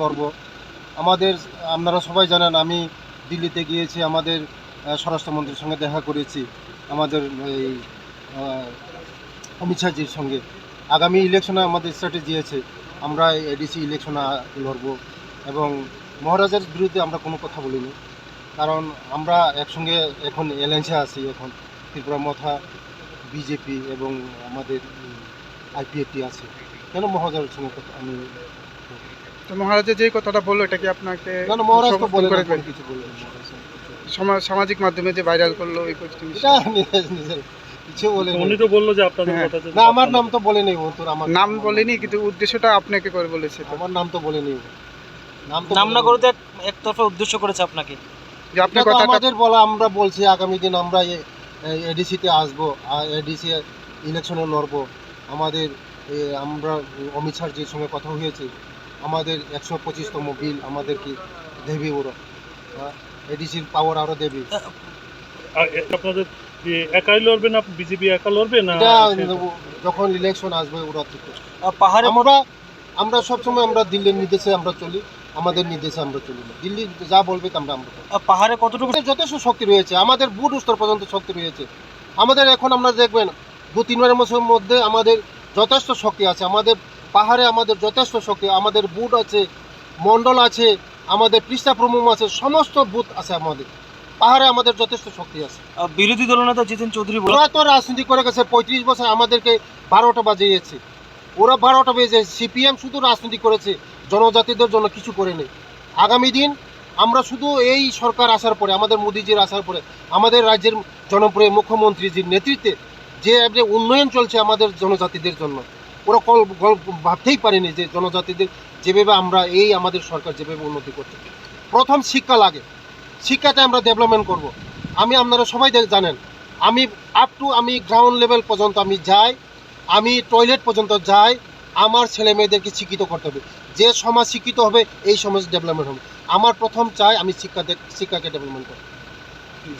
করব। আমাদের, আপনারা সবাই জানেন, আমি দিল্লিতে গিয়েছি, আমাদের স্বরাষ্ট্রমন্ত্রীর সঙ্গে দেখা করেছি, আমাদের এই অমিত শাহজির সঙ্গে। আগামী ইলেকশনে আমাদের স্ট্র্যাটেজি আছে, আমরা এডিসি ইলেকশনে লড়ব এবং মহারাজের বিরুদ্ধে আমরা কোনো কথা বলিনি। কারণ আমরা একসঙ্গে এখন এলায়েন্সে আছি এখন, ত্রিপুরা মথা বিজেপি এবং আমাদের আইপিএফটি আছে। কেন মহারাজের সঙ্গে আমি তো মহারাজা যেই কথাটা বলল এটা কি আপনাকে সামাজিক মাধ্যমে যে ভাইরাল করল ওই জিনিস এটা নিজের নিজের কিছু বলে উনি তো বলল যে আপনাদের। কথা না আমার নাম তো বলেনি ও তোর আমার নাম বলেনি কিন্তু উদ্দেশ্যটা আপনাকে করে বলেছে। আমার নাম তো বলেনি। নাম নাম না করে তো একতরফা উদ্দেশ্য করেছে আপনাকে? যে আপনি কথাটা আমাদের বলা আমরা বলছি আগামী দিন আমরা এডিসিতে আসব এডিসি ইলেকশনে লড়বো। আমাদের আমরা অমিত শাহজির সঙ্গে কথা হয়েছে আমাদের একশো পঁচিশতম বিল আমাদেরকে দেবে ওরা। এডিসির পাওয়ার আরও দেবে। আপনাদের একাই লড়বে না বিজেপি একা লড়বে না যখন ইলেকশন আসবে ওরা। আহ, পাহাড়ে আমরা আমরা সবসময় আমরা দিল্লির নির্দেশে আমরা চলি আমাদের নির্দেশে আমরা চলি না। দিল্লি যা বলবে তা আমরা আমরা পাহাড়ে কতটুকু যথেষ্ট শক্তি রয়েছে আমাদের বুট স্তর পর্যন্ত শক্তি রয়েছে। আমাদের এখন আমরা দেখবেন দু তিন মাসের মধ্যে আমাদের যথেষ্ট শক্তি আছে আমাদের পাহাড়ে আমাদের যথেষ্ট শক্তি আমাদের বুট আছে মন্ডল আছে আমাদের পৃষ্ঠা প্রমুম আছে সমস্ত বুথ আছে আমাদের। পাহাড়ে আমাদের যথেষ্ট শক্তি আছে। বিরোধী দলনেতা জিতেন চৌধুরী ওরা তো রাজনীতি করে গেছে পঁয়ত্রিশ বছর আমাদেরকে বারোটা বাজিয়েছে। ওরা বারোটা বেজে সিপিএম শুধু রাজনীতি করেছে জনজাতিদের জন্য কিছু করেনি। আগামী দিন আমরা শুধু এই সরকার আসার পরে আমাদের মোদিজির আসার পরে আমাদের রাজ্যের জনপ্রিয় মুখ্যমন্ত্রীজির নেতৃত্বে যে যে উন্নয়ন চলছে আমাদের জনজাতিদের জন্য ওরা কল ভাবতেই পারেনি যে জনজাতিদের যেভাবে আমরা এই আমাদের সরকার যেভাবে উন্নতি করতে প্রথম শিক্ষা লাগে। শিক্ষাটা আমরা ডেভেলপমেন্ট করব। আমি আপনারা সবাই জানেন আমি আপ টু আমি গ্রাউন্ড লেভেল পর্যন্ত আমি যাই আমি টয়লেট পর্যন্ত যাই আমার ছেলে মেয়েদেরকে শিক্ষিত করতে হবে। যে সমাজ শিক্ষিত হবে এই সমাজ ডেভেলপমেন্ট হবে। আমার প্রথম চাই আমি শিক্ষাতে শিক্ষাকে ডেভেলপমেন্ট করি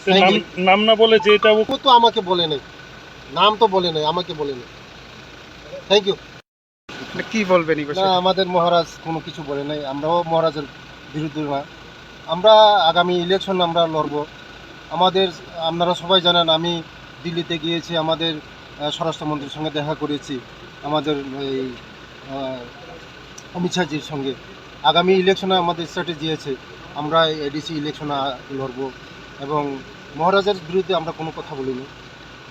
সে নাম- নাম না বলে যে এটা ও তো আমাকে বলে নেই। নাম তো বলে নেই আমাকে বলে নেই। থ্যাংক ইউ মানে কি বলবেন না আমাদের মহারাজ কোনো কিছু বলে নাই আমরাও মহারাজের বিরুদ্ধে না। আমরা আগামী ইলেকশন আমরা লড়ব। আমাদের আপনারা সবাই জানেন আমি দিল্লিতে গিয়েছি আমাদের স্বরাষ্ট্রমন্ত্রীর সঙ্গে দেখা করেছি আমাদের এই অমিত শাহজির সঙ্গে। আগামী ইলেকশনে আমাদের স্ট্র্যাটেজি আছে আমরা এডিসি ইলেকশনে লড়ব এবং মহারাজের বিরুদ্ধে আমরা কোনো কথা বলিনি।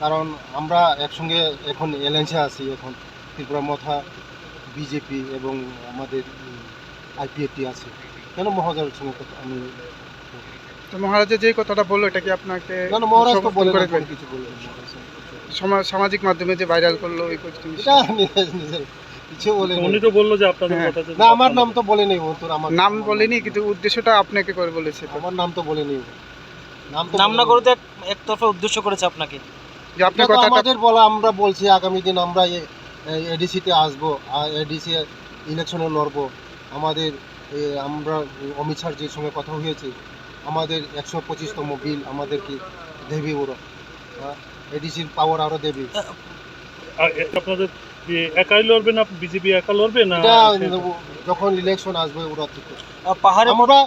কারণ আমরা একসঙ্গে এখন এলায়েন্সে আছি এখন। ত্রিপুরা মথা বিজেপি এবং আমাদের আইপিএফটি আছে। কেন মহারাজের সঙ্গে কথা আমি তো মহারাজা যেই কথাটা বলল এটা কি আপনাকে না না মহারাজ তো বলে করে কিছু সামাজিক মাধ্যমে যে ভাইরাল করল ওই কিছু উনি তো বলল যে আপনাদের হ্যাঁ। কথা না আমার নাম তো বলেনি ও তোর আমার নাম বলেনি কিন্তু উদ্দেশ্যটা আপনাকে করে বলেছে তো। আমার নাম তো বলেনি। নাম তো নাম না করে তো একতরফা উদ্দেশ্য করেছে আপনাকে। যে আপনি এটা কথাটা আমাদের বলা আমরা বলছি আগামী দিন আমরা এডিসিতে আসব এডিসি ইলেকশনে লড়বো। আমাদের আমরা অমিত শাহজির সঙ্গে কথা হয়েছে আমাদের একশো পঁচিশতম বিল আমাদেরকে দেবে ওরা। এডিসির পাওয়ার আরও দেবে। আপনাদের একাই লড়বে না বিজেপি একা লড়বে না? যখন ইলেকশন আসবে ওরা পাহাড়ে আমরা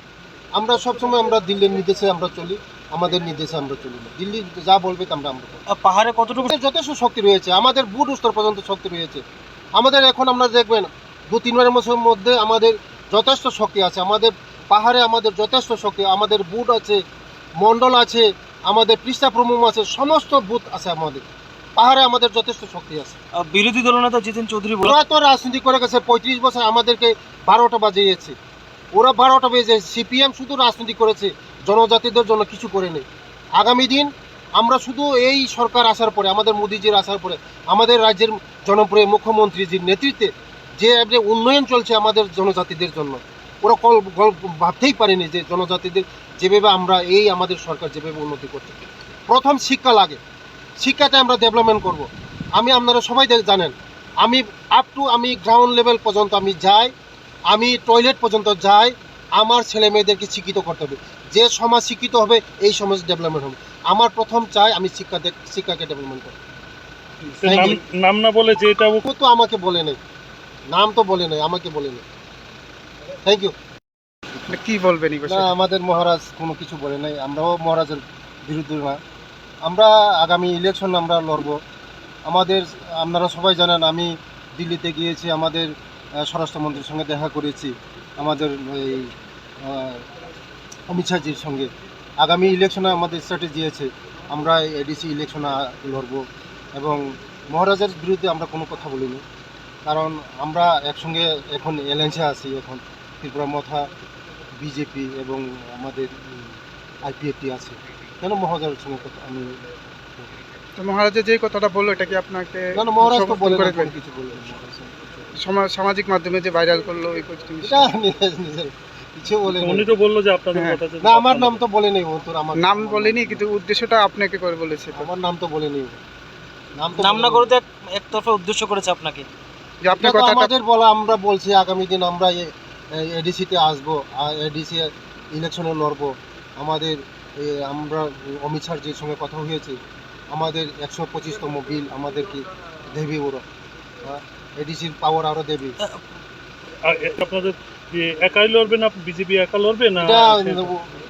আমরা সবসময় আমরা দিল্লির নির্দেশে আমরা চলি। আমাদের নির্দেশে আমরা চলি। না দিল্লি যা বলবে তা আমরা আমরা। পাহাড়ে কতটুকু যথেষ্ট শক্তি রয়েছে। আমাদের বুট স্তর পর্যন্ত শক্তি রয়েছে। আমাদের এখন আমরা দেখবেন দু তিন মাসের মধ্যে আমাদের যথেষ্ট শক্তি আছে। আমাদের পাহাড়ে আমাদের যথেষ্ট শক্তি আমাদের বুট আছে মন্ডল আছে আমাদের পৃষ্ঠা প্রমুম আছে সমস্ত বুথ আছে আমাদের। পাহাড়ে আমাদের যথেষ্ট শক্তি আছে। বিরোধী দলনেতা জিতেন চৌধুরী ওরা তো রাজনীতি করে গেছে পঁয়ত্রিশ বছর আমাদেরকে বারোটা বাজিয়েছে। ওরা বারোটা বেজে সিপিএম শুধু রাজনীতি করেছে, জনজাতিদের জন্য কিছু করেনি আগামী দিন আমরা শুধু এই সরকার আসার পরে, আমাদের মোদিজির আসার পরে, আমাদের রাজ্যের জনপ্রিয় মুখ্যমন্ত্রীজির নেতৃত্বে যে উন্নয়ন চলছে আমাদের জনজাতিদের জন্য, ওরা কল ভাবতেই পারেনি যে জনজাতিদের যেভাবে আমরা এই আমাদের সরকার যেভাবে উন্নতি করতে প্রথম শিক্ষা লাগে। শিক্ষাটা আমরা ডেভেলপমেন্ট করব। আমি, আপনারা সবাই জানেন, আমি আপ টু আমি গ্রাউন্ড লেভেল পর্যন্ত আমি যাই আমি টয়লেট পর্যন্ত যাই আমার ছেলে মেয়েদেরকে শিক্ষিত করতে হবে। যে সমাজ শিক্ষিত হবে এই সমাজ ডেভেলপমেন্ট হবে। আমার প্রথম চাই আমি শিক্ষা শিক্ষাকে ডেভেলপমেন্ট করি নাম- না বলে যে এটা ও তো আমাকে বলে নেই। নাম তো বলে নেই আমাকে বলে নেই। থ্যাংক ইউ কি বলবেন এই না বিষয়ে? আমাদের মহারাজ কোনো কিছু বলে নাই আমরাও মহারাজের বিরুদ্ধে না। আমরা আগামী ইলেকশন আমরা লড়ব। আমাদের আপনারা সবাই জানেন আমি দিল্লিতে গিয়েছি আমাদের স্বরাষ্ট্রমন্ত্রীর সঙ্গে দেখা করেছি আমাদের এই অমিত শাহজির সঙ্গে। আগামী ইলেকশনে আমাদের স্ট্র্যাটেজি আছে আমরা এডিসি ইলেকশনে লড়ব এবং মহারাজের বিরুদ্ধে আমরা কোনো কথা বলিনি। কারণ আমরা একসঙ্গে এখন এলএনসে আছি এখন ত্রিপুরা মথা বিজেপি এবং আমাদের আইপিএফটি আছে। কেন মহারাজের সঙ্গে কথা আমি তো মহারাজা যে কথাটা বলল এটা কি আপনাকে মহারাজ তো বলে কিছু বলে মহারাজ। সমা- সামাজিক মাধ্যমে যে ভাইরাল করল ওই কিছু বলে উনি তো বলল যে আপনাদের হ্যাঁ। কথা না আমার নাম তো বলে নেই ও তোর আমার নাম বলেনি কিন্তু উদ্দেশ্যটা আপনাকে করে বলেছে আমার নাম তো বলে নেই নাম তো নাম না করে তো একতরফা উদ্দেশ্য করেছে আপনাকে। যে আপনি আমাদের বলা আমরা বলছি আগামী দিন আমরা এডিসিতে আসব এডিসি ইলেকশনে লড়বো। আমাদের আমরা অমিত শাহজির সঙ্গে কথা হয়েছে আমাদের একশো পঁচিশতম বিল আমাদেরকে দেবে ওরা এডিসির পাওয়ার আরও দেবে। আর আপনাদের একাই লড়বেন আপনি বিজেপি একা লড়বে না?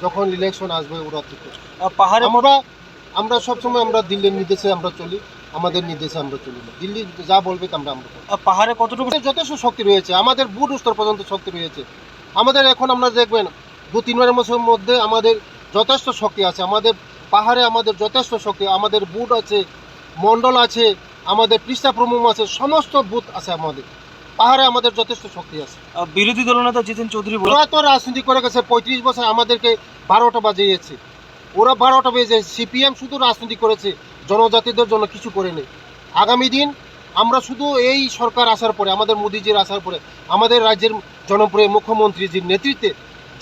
যখন ইলেকশন আসবে ওরা। পাহাড়ে আমরা আমরা সবসময় আমরা দিল্লির নির্দেশে আমরা চলি আমাদের নির্দেশে আমরা চলি না। দিল্লি যা বলবে আমরা আমরা পাহাড়ে কতটুকু যথেষ্ট শক্তি রয়েছে আমাদের বুট স্তর পর্যন্ত শক্তি রয়েছে। আমাদের এখন আমরা দেখবেন দু তিন মাসের মধ্যে আমাদের যথেষ্ট শক্তি আছে। আমাদের পাহাড়ে আমাদের যথেষ্ট শক্তি আমাদের বুট আছে মন্ডল আছে আমাদের পৃষ্ঠা প্রমুখ আছে সমস্ত বুথ আছে আমাদের। পাহাড়ে আমাদের যথেষ্ট শক্তি আছে। বিরোধী দলনেতা জিতেন চৌধুরী ওরা তো রাজনীতি করে গেছে পঁয়ত্রিশ বছর আমাদেরকে বারোটা বাজিয়েছে। ওরা বারোটা বেজে সিপিএম শুধু রাজনীতি করেছে জনজাতিদের জন্য কিছু করে নেই আগামী দিন আমরা শুধু এই সরকার আসার পরে আমাদের মোদিজির আসার পরে আমাদের রাজ্যের জনপ্রিয় মুখ্যমন্ত্রীজির নেতৃত্বে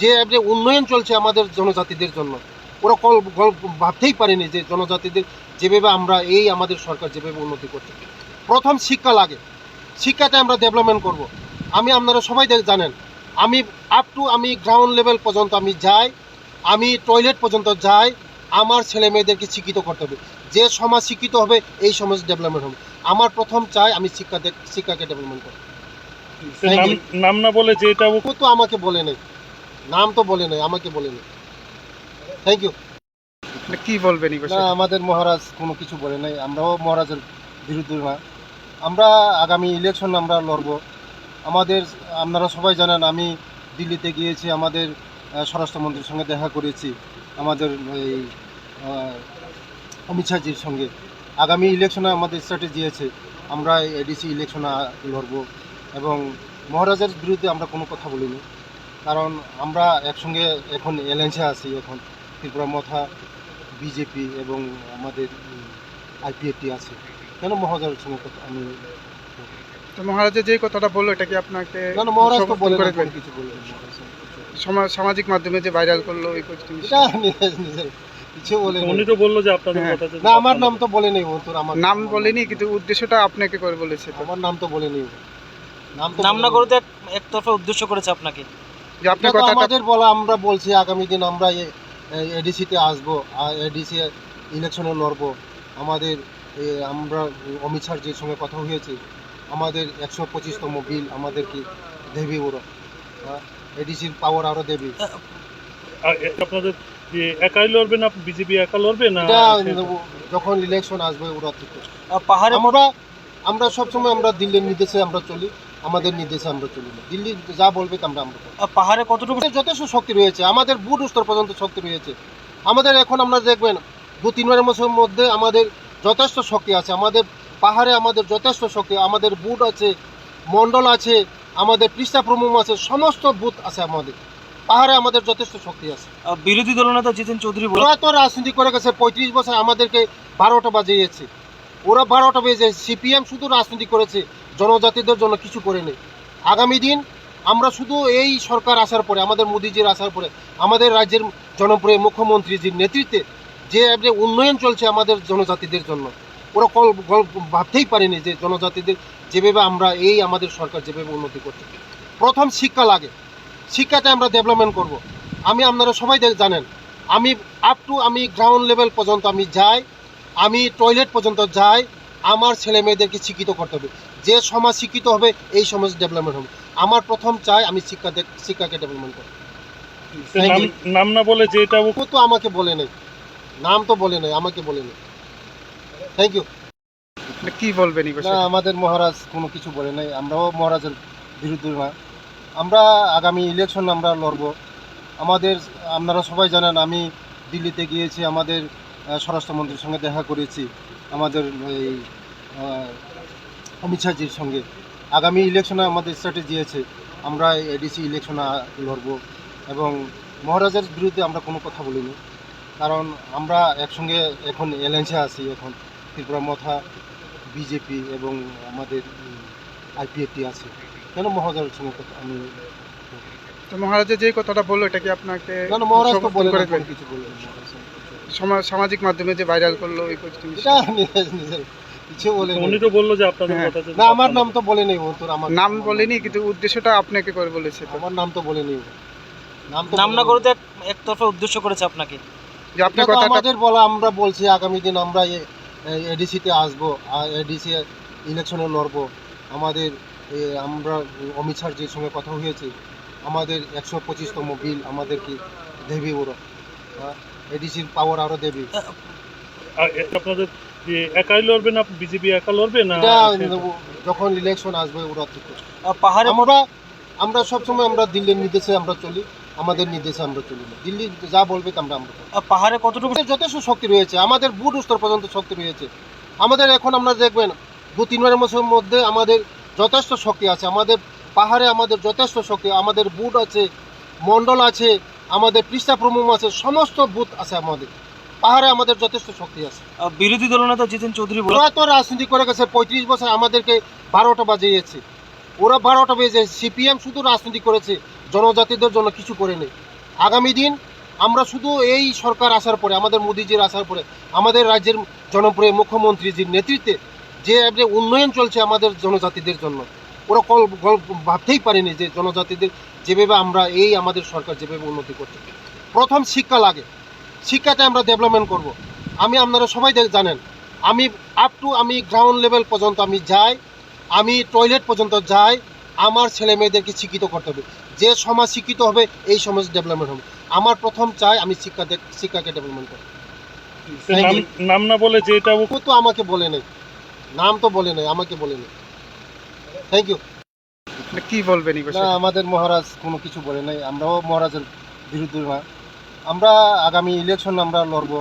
যে উন্নয়ন চলছে আমাদের জনজাতিদের জন্য। ওরা কল ভাবতেই পারেনি যে জনজাতিদের যেভাবে আমরা এই আমাদের সরকার যেভাবে উন্নতি করতে প্রথম শিক্ষা লাগে। শিক্ষাতে আমরা ডেভেলপমেন্ট করব। আমি আপনারা সবাই জানেন আমি আপ টু আমি গ্রাউন্ড লেভেল পর্যন্ত আমি যাই আমি টয়লেট পর্যন্ত যাই আমার ছেলে মেয়েদেরকে শিক্ষিত করতে হবে। যে সমাজ শিক্ষিত হবে এই সমাজ ডেভেলপমেন্ট হবে। আমার প্রথম চাই আমি শিক্ষা শিক্ষাকে ডেভেলপমেন্ট করব নাম- নাম না বলে যে এটা ও তো আমাকে বলে নেই। নাম তো বলে নেই আমাকে বলে নেই। থ্যাংক ইউ কি বলবেন না আমাদের মহারাজ কোনো কিছু বলে নাই আমরাও মহারাজের বিরুদ্ধে না। আমরা আগামী ইলেকশন আমরা লড়ব। আমাদের আপনারা সবাই জানেন আমি দিল্লিতে গিয়েছি আমাদের স্বরাষ্ট্রমন্ত্রীর সঙ্গে দেখা করেছি আমাদের এই অমিত শাহজির সঙ্গে। আগামী ইলেকশনে আমাদের স্ট্র্যাটেজি আছে আমরা এডিসি ইলেকশনে লড়ব এবং মহারাজের বিরুদ্ধে আমরা কোনো কথা বলিনি। কারণ আমরা একসঙ্গে এখন এলএনসে আছি এখন। ত্রিপুরা মথা বিজেপি এবং আমাদের আইপিএফটি আছে। কেন মহারাজের সঙ্গে কথা আমি তো মহারাজা যে কথাটা বলল এটা কি আপনাকে কেন মহারাজ তো বলে কিছু বলে সামাজিক মাধ্যমে যে ভাইরাল করল ওই কিছু বলে উনি তো বলল যে আপনাদের হ্যাঁ। কথা না আমার নাম তো বলে নেই ও তোর আমার নাম বলেনি কিন্তু উদ্দেশ্যটা আপনাকে করে বলেছে আমার নাম তো বলে নেই। নাম তো নাম না করে তো এক- একতরফা উদ্দেশ্য করেছে আপনাকে। যে আপনি এটা তো কথাটা আমাদের বলা আমরা বলছি আগামী দিন আমরা এডিসিতে আসব এডিসি ইলেকশনে লড়বো। আমাদের আমরা অমিত শাহজির সঙ্গে কথা হয়েছে আমাদের একশো পঁচিশতম বিল আমাদেরকে দেবে ওরা। এডিসির পাওয়ার আরও দেবে। আপনাদের একাই লড়বেন আপনি বিজেপি একা লড়বে না? যখন ইলেকশন আসবে ওরা করবে। পাহাড়ে আমরা আমরা সবসময় আমরা দিল্লির নির্দেশে আমরা চলি। আমাদের নির্দেশে আমরা চলি না। দিল্লি যা বলবে তা আমরা আমরা পাহাড়ে কতটুকু যথেষ্ট শক্তি রয়েছে। আমাদের বুট স্তর পর্যন্ত শক্তি রয়েছে। আমাদের এখন আমরা দেখবেন দু তিন মাসের মধ্যে আমাদের যথেষ্ট শক্তি আছে। আমাদের পাহাড়ে আমাদের যথেষ্ট শক্তি। আমাদের বুট আছে মন্ডল আছে আমাদের পৃষ্ঠা প্রমুখ আছে সমস্ত বুথ আছে আমাদের। পাহাড়ে আমাদের যথেষ্ট শক্তি আছে। বিরোধী দলনেতা জিতেন চৌধুরী ওরা তো রাজনীতি করে গেছে। পঁয়ত্রিশ বছর আমাদেরকে বারোটা বাজিয়েছে। ওরা বারোটা বেজে সিপিএম শুধু রাজনীতি করেছে। জনজাতিদের জন্য কিছু করেনি আগামী দিন আমরা শুধু এই সরকার আসার পরে, আমাদের মোদিজির আসার পরে, আমাদের রাজ্যের জনপ্রিয় মুখ্যমন্ত্রীজির নেতৃত্বে যে উন্নয়ন চলছে আমাদের জনজাতিদের জন্য, ওরা কল গল- ভাবতেই পারেনি যে জনজাতিদের যেভাবে আমরা এই আমাদের সরকার যেভাবে উন্নতি করতে প্রথম শিক্ষা লাগে। শিক্ষাতে আমরা ডেভেলপমেন্ট করব। আমি, আপনারা সবাই জানেন, আমি আপ টু আমি গ্রাউন্ড লেভেল পর্যন্ত আমি যাই, আমি টয়লেট পর্যন্ত যাই, আমার ছেলে মেয়েদেরকে শিক্ষিত করতে হবে। যে সমাজ শিক্ষিত হবে এই সমাজ ডেভেলপমেন্ট হবে। আমার প্রথম চাই আমি শিক্ষা শিক্ষাকে ডেভেলপমেন্ট করব Thank নাম নাম না বলে যে এটা ও তো আমাকে বলে নাই। নাম তো বলে নাই আমাকে বলে নাই। থ্যাংক ইউ কি বলবেন না আমাদের মহারাজ কোনো কিছু বলে নাই আমরাও মহারাজের বিরুদ্ধে না। আমরা আগামী ইলেকশন আমরা লড়ব। আমাদের আপনারা সবাই জানেন আমি দিল্লিতে গিয়েছি আমাদের স্বরাষ্ট্রমন্ত্রীর সঙ্গে দেখা করেছি। আমাদের এই অমিত শাহজির সঙ্গে। আগামী ইলেকশনে আমাদের স্ট্র্যাটেজি আছে আমরা এডিসি ইলেকশনে লড়ব এবং মহারাজার বিরুদ্ধে আমরা কোনো কথা বলিনি। কারণ আমরা একসঙ্গে এখন এলএনসে আছি এখন ত্রিপুরা মথা বিজেপি এবং আমাদের আইপিএফটি আছে। কেন মহারাজের সঙ্গে কথা আমি তো মহারাজা যে কথাটা বলল এটা কি আপনাকে মহারাজ তো বলে কিছু বলে নাই মহারাজ। সামাজিক মাধ্যমে যে ভাইরাল করল এই জিনিস এটা কিছু বলে। উনি তো বলল যে আপনাদের হ্যাঁ। কথা যে- না আমার নাম তো বলে ও তোর আমার নাম বলেনি কিন্তু উদ্দেশ্যটা আপনাকে করে বলেছে তো আমার নাম তো বলে ও। নাম তো নাম না নেই। করে তো এক- একতরফা উদ্দেশ্য করেছে আপনাকে যে আপনার এটা তো কথাটা আমাদের বলা আমরা বলছি আগামী দিন আমরা এডিসিতে আসব এডিসি ইলেকশনে লড়বো আমাদের এ, আমরা অমিত শাহজির সঙ্গে কথা হয়েছে আমাদের একশো পঁচিশতম বিল আমাদেরকে দেবে ওরা এডিসির পাওয়ার আরও দেবে আর এ- আপনাদের যে একাই লড়বে না বিজেপি একা লড়বে না যখন ইলেকশন আসবে ওরা ঠিক পাহাড়ে আমরা আমরা সবসময় আমরা দিল্লির নির্দেশে আমরা চলি আমাদের নির্দেশে আমরা চলি না। দিল্লি যা বলবে আমরা আমরা পাহাড়ে কতটুকু যথেষ্ট শক্তি রয়েছে আমাদের বুট স্তর পর্যন্ত শক্তি রয়েছে। আমাদের এখন আমরা দেখবেন দু তিন মাসের মধ্যে আমাদের যথেষ্ট শক্তি আছে। আমাদের পাহাড়ে আমাদের যথেষ্ট শক্তি আমাদের বুট আছে মন্ডল আছে আমাদের পৃষ্ঠা প্রমুম আছে সমস্ত বুথ আছে আমাদের। পাহাড়ে আমাদের যথেষ্ট শক্তি আছে। বিরোধী দলনেতা জিতেন চৌধুরী ওরা তো রাজনীতি করে গেছে পঁয়ত্রিশ বছর আমাদেরকে বারোটা বাজিয়েছে। ওরা বারোটা বেজে সিপিএম শুধু রাজনীতি করেছে জনজাতিদের জন্য কিছু করে নেই। আগামী দিন আমরা শুধু এই সরকার আসার পরে আমাদের মোদিজির আসার পরে আমাদের রাজ্যের জনপ্রিয় মুখ্যমন্ত্রীজির নেতৃত্বে যে একটা উন্নয়ন চলছে আমাদের জনজাতিদের জন্য ওরা কল ভাবতেই পারেনি যে জনজাতিদের যেভাবে আমরা এই আমাদের সরকার যেভাবে উন্নতি করছে। প্রথম শিক্ষা লাগে। শিক্ষাতে আমরা ডেভেলপমেন্ট করব। আমি আপনারা সবাই জানেন আমি আপ টু আমি গ্রাউন্ড লেভেল পর্যন্ত আমি যাই আমি টয়লেট পর্যন্ত যাই আমার ছেলে মেয়েদেরকে শিক্ষিত করতে হবে। যে সমাজ শিক্ষিত হবে এই সমাজ ডেভেলপমেন্ট হবে। আমার প্রথম চাই আমি শিক্ষাতে শিক্ষাকে ডেভেলপমেন্ট করি নাম- না বলে যে এটা ও তো আমাকে বলে নাই। নাম তো বলে নাই আমাকে বলে নাই। থ্যাংক ইউ কি বলবেন না আমাদের মহারাজ কোনো কিছু বলে নাই আমরাও মহারাজের বিরুদ্ধে না। আমরা আগামী ইলেকশন আমরা লড়ব।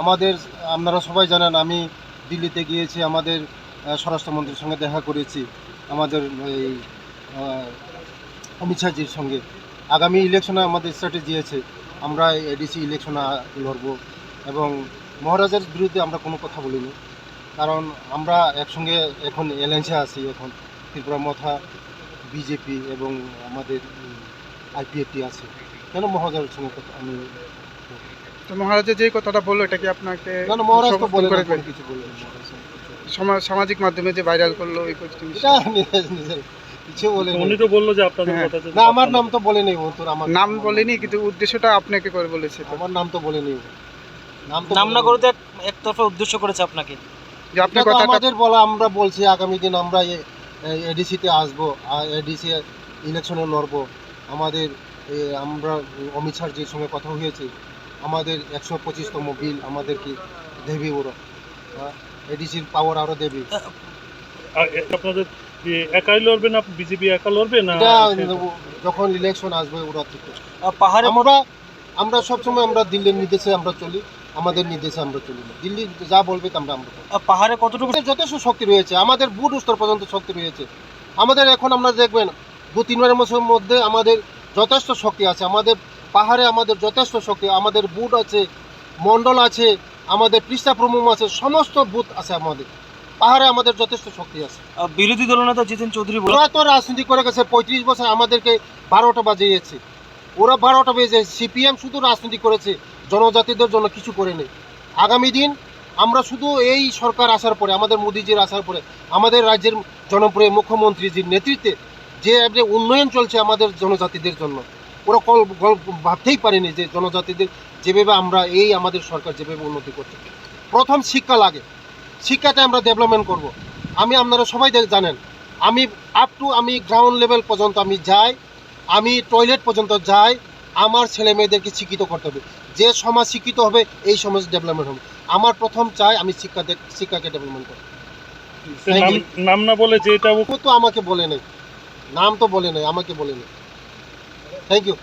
আমাদের, আপনারা সবাই জানেন, আমি দিল্লিতে গিয়েছি, আমাদের স্বরাষ্ট্রমন্ত্রীর সঙ্গে দেখা করেছি, আমাদের এই অমিত শাহজির সঙ্গে। আগামী ইলেকশনে আমাদের স্ট্র্যাটেজি আছে, আমরা এডিসি ইলেকশনে লড়ব এবং মহারাজের বিরুদ্ধে আমরা কোনো কথা বলিনি। কারণ আমরা একসঙ্গে এখন এলএনসে আছি, এখন ত্রিপুরা মথা, বিজেপি এবং আমাদের, আইপিএফটি আছে। কেন মহারাজের সঙ্গে কথা আমি তো মহারাজা যে কথাটা বলল এটা কি আপনাকে মহারাজ তো বলে কিছু সামাজিক মাধ্যমে যে ভাইরাল করল এই জিনিস এটা নিজের নিজের কিছু বলে উনি তো বলল যে আপনাদের হ্যাঁ। কথা না আমার নাম তো বলে নেই তোর আমার নাম বলেনি কিন্তু উদ্দেশ্যটা আপনাকে করে বলেছে আমার নাম তো বলে নেই নাম তো নাম না করে তো একতরফা উদ্দেশ্য করেছে আপনাকে যে আপনার এটা আমাদের বলা আমরা বলছি আগামী দিন আমরা এডিসিতে আসব এডিসি ইলেকশনে লড়বো আমাদের আমরা অমিত শাহজির সঙ্গে কথা হয়েছে আমাদের একশো পঁচিশতম বিল আমাদেরকে দেবে ওরা। এডিসির পাওয়ার আরও দেবে। আপনাদের একাই লড়বে না বিজেপি একা লড়বে না? যখন ইলেকশন আসবে ওরা করবে। পাহাড়ে আমরা আমরা সবসময় আমরা দিল্লির নির্দেশে আমরা চলি আমাদের নির্দেশে আমরা চলি। না দিল্লি যা বলবে তা আমরা আমরা পাহাড়ে কতটুকু যথেষ্ট শক্তি রয়েছে আমাদের বুট স্তর পর্যন্ত শক্তি রয়েছে। আমাদের এখন আমরা দেখবেন দু তিন মাসের মধ্যে আমাদের যথেষ্ট শক্তি আছে। আমাদের পাহাড়ে আমাদের যথেষ্ট শক্তি আমাদের বুট আছে মন্ডল আছে আমাদের পৃষ্ঠা প্রমুম আছে সমস্ত বুথ আছে আমাদের। পাহাড়ে আমাদের যথেষ্ট শক্তি আছে। বিরোধী দলনেতা জিতেন চৌধুরী ওরা তো রাজনীতি করে গেছে পঁয়ত্রিশ বছর আমাদেরকে বারোটা বাজিয়েছে। ওরা বারোটা বেজে সিপিএম শুধু রাজনীতি করেছে জনজাতিদের জন্য কিছু করে নেই আগামী দিন আমরা শুধু এই সরকার আসার পরে আমাদের মোদিজির আসার পরে আমাদের রাজ্যের জনপ্রিয় মুখ্যমন্ত্রীজির নেতৃত্বে যে উন্নয়ন চলছে আমাদের জনজাতিদের জন্য ওরা কল ভাবতেই পারেনি যে জনজাতিদের যেভাবে আমরা এই আমাদের সরকার যেভাবে উন্নতি করছে। প্রথম শিক্ষা লাগে। শিক্ষাতে আমরা ডেভেলপমেন্ট করব। আমি আপনারা সবাই জানেন আমি আপ টু আমি গ্রাউন্ড লেভেল পর্যন্ত আমি যাই আমি টয়লেট পর্যন্ত যাই আমার ছেলে মেয়েদেরকে শিক্ষিত করতে হবে। যে সমাজ শিক্ষিত হবে এই সমাজ ডেভেলপমেন্ট হবে। আমার প্রথম চাই আমি শিক্ষাতে শিক্ষাকে ডেভেলপমেন্ট করি নাম না বলে যেটা তো আমাকে বলে নাই। নাম তো বলে নাই আমাকে বলে নাই। Thank you